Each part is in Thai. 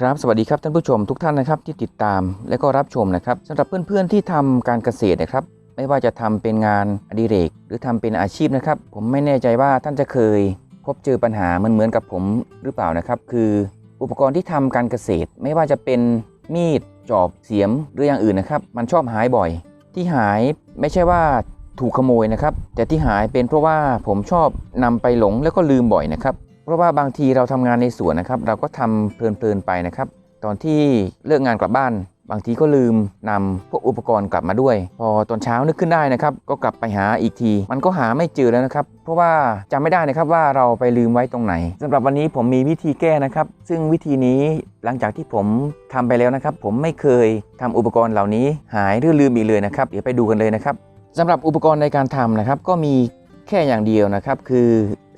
ครับสวัสดีครับท่านผู้ชมทุกท่านนะครับที่ติดตามและก็รับชมนะครับสำหรับเพื่อนๆที่ทำการเกษตรนะครับ ไม่ว่าจะทำเป็นงานอดิเรก หรือทำเป็นอาชีพนะครับ ผมไม่แน่ใจว่าท่านจะเคย พบเจอปัญหาเหมือนเหมือนกับผมหรือเปล่านะครับ คืออุปกรณ์ที่ทำการเกษตร ไม่ว่าจะเป็นมีดจอบเสียมหรืออย่างอื่นนะครับ มันชอบหายบ่อย ที่หายไม่ใช่ว่าถูกขโมยนะครับ แต่ที่หายเป็นเพราะว่าผมชอบนำไปหลงแล้วก็ลืมบ่อยนะครับ เพราะว่าบางทีเราทำงานในสวนนะครับ เราก็ทำเพลินๆไปนะครับ ตอนที่เลิกงานกลับบ้าน บางทีก็ลืมนำพวกอุปกรณ์กลับมาด้วย พอตอนเช้านึกขึ้นได้นะครับ ก็กลับไปหาอีกที มันก็หาไม่เจอแล้วนะครับ เพราะว่าจำไม่ได้นะครับว่าเราไปลืมไว้ตรงไหนสำหรับวันนี้ผมมีวิธีแก้นะครับ ซึ่งวิธีนี้หลังจากที่ผมทำไปแล้วนะครับ ผมไม่เคยทำอุปกรณ์เหล่านี้หายหรือลืมอีกเลยนะครับ เดี๋ยวไปดูกันเลยนะครับสำหรับอุปกรณ์ในการทำนะครับ ก็มี แค่อย่างเดียวนะครับคือ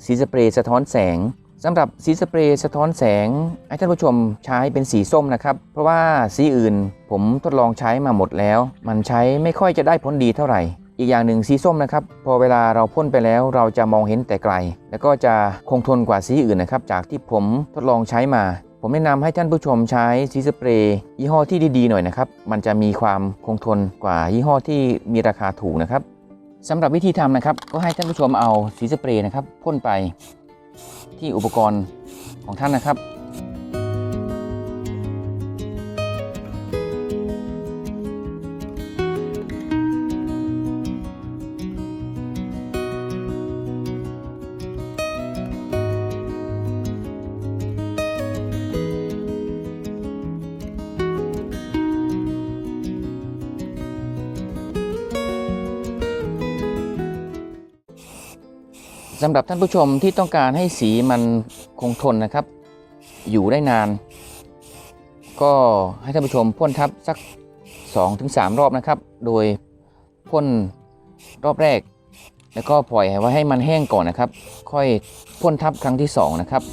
สีสเปรย์สะท้อนแสงสำหรับสีสเปรย์สะท้อนแสงให้ท่านผู้ชมใช้เป็นสีส้มนะครับ เพราะว่าสีอื่นผมทดลองใช้มาหมดแล้ว มันใช้ไม่ค่อยจะได้ผลดีเท่าไหร่ อีกอย่างหนึ่งสีส้มนะครับ พอเวลาเราพ่นไปแล้วเราจะมองเห็นแต่ไกล แล้วก็จะคงทนกว่าสีอื่นนะครับ จากที่ผมทดลองใช้มา ผมแนะนำให้ท่านผู้ชมใช้สีสเปรย์ยี่ห้อที่ดีๆหน่อยนะครับ มันจะมีความคงทนกว่ายี่ห้อที่มีราคาถูกนะครับ สำหรับวิธีทำนะครับ ก็ให้ท่านผู้ชมเอาสีสเปรย์นะครับพ่นไปที่อุปกรณ์ของท่านนะครับ สำหรับท่านผู้ชมที่ต้องการให้สีมันคงทนนะครับ อยู่ได้นาน ก็ให้ท่านผู้ชมพ่นทับสัก 2-3 รอบนะครับ โดยพ่นรอบแรก แล้วก็ปล่อยไว้ให้มันแห้งก่อนนะครับ ค่อยพ่นทับครั้งที่ 2 นะครับ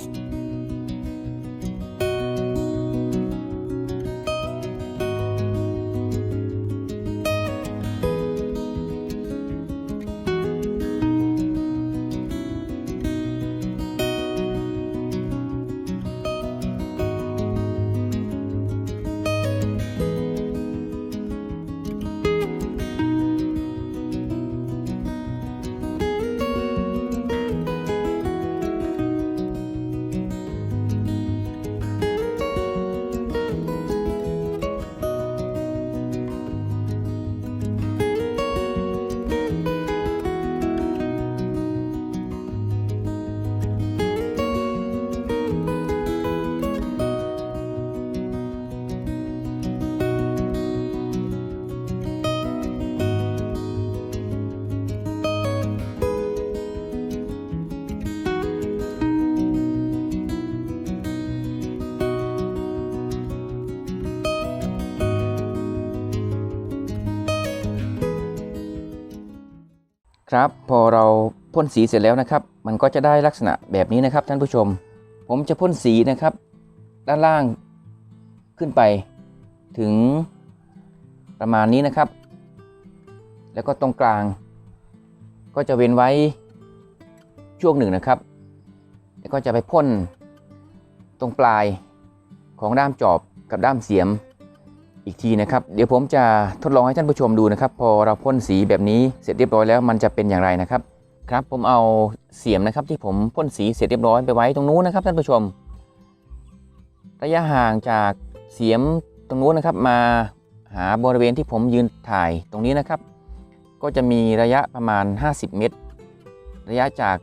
ครับพอเราพ่นสีเสร็จแล้วนะครับ มันก็จะได้ลักษณะแบบนี้นะครับท่านผู้ชม ผมจะพ่นสีนะครับ ด้านล่างขึ้นไปถึงประมาณนี้นะครับ แล้วก็ตรงกลาง ก็จะเว้นไว้ช่วงหนึ่งนะครับ แล้วก็จะไปพ่นตรงปลายของด้ามจอบกับด้ามเสียม อีกทีนะครับ เดี๋ยวผมจะทดลองให้ท่านผู้ชมดูนะครับ พอเราพ่นสีแบบนี้เสร็จเรียบร้อยแล้วมันจะเป็นอย่างไรนะครับ ครับผมเอาเสียมนะครับที่ผมพ่นสีเสร็จเรียบร้อยไปไว้ตรงนู้นนะครับ ท่านผู้ชม ระยะห่างจากเสียมตรงนู้นนะครับมาหาบริเวณที่ผมยืนถ่ายตรงนี้นะครับ ก็จะมีระยะประมาณ 50 เมตร ระยะจาก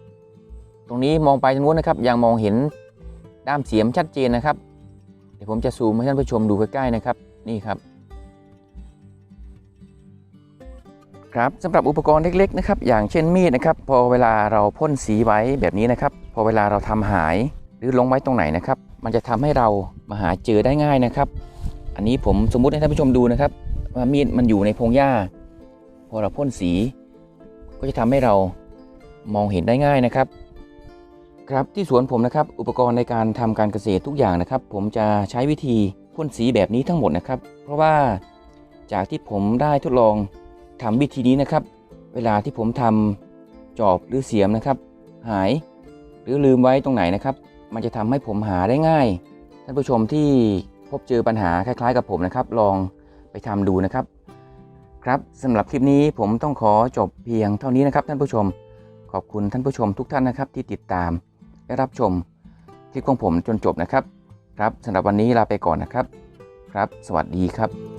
ตรงนี้มองไปตรงนู้นนะครับ ยังมองเห็นด้ามเสียมชัดเจนนะครับ เดี๋ยวผมจะซูมให้ท่านผู้ชมดูใกล้ๆนะครับ นี่ครับ ครับสำหรับอุปกรณ์เล็กๆนะครับ อย่างเช่นมีดนะครับ พอเวลาเราพ่นสีไว้แบบนี้นะครับ พอเวลาเราทำหายหรือลงไว้ตรงไหนนะครับ มันจะทำให้เรามาหาเจอได้ง่ายนะครับ อันนี้ผมสมมุติให้ท่านผู้ชมดูนะครับว่ามีดมันอยู่ในพงหญ้า พอเราพ่นสี ก็จะทำให้เรามองเห็นได้ง่ายนะครับครับที่สวนผมนะครับอุปกรณ์ในการทำการเกษตรทุกอย่างนะครับ ผมจะใช้วิธี พ่นสีแบบนี้ทั้งหมดนะครับ เพราะว่าจากที่ผมได้ทดลองทำวิธีนี้นะครับ เวลาที่ผมทำจอบหรือเสียมนะครับ หายหรือลืมไว้ตรงไหนนะครับ มันจะทำให้ผมหาได้ง่าย ท่านผู้ชมที่พบเจอปัญหาคล้ายๆ กับผมนะครับ ลองไปทำดูนะครับ ครับสำหรับคลิปนี้ผมต้องขอจบเพียงเท่านี้นะครับท่านผู้ชม ขอบคุณท่านผู้ชมทุกท่านนะครับที่ติดตามและรับชมคลิปของผมจนจบนะครับ ครับสำหรับวันนี้ลาไปก่อนนะครับ ครับ สวัสดีครับ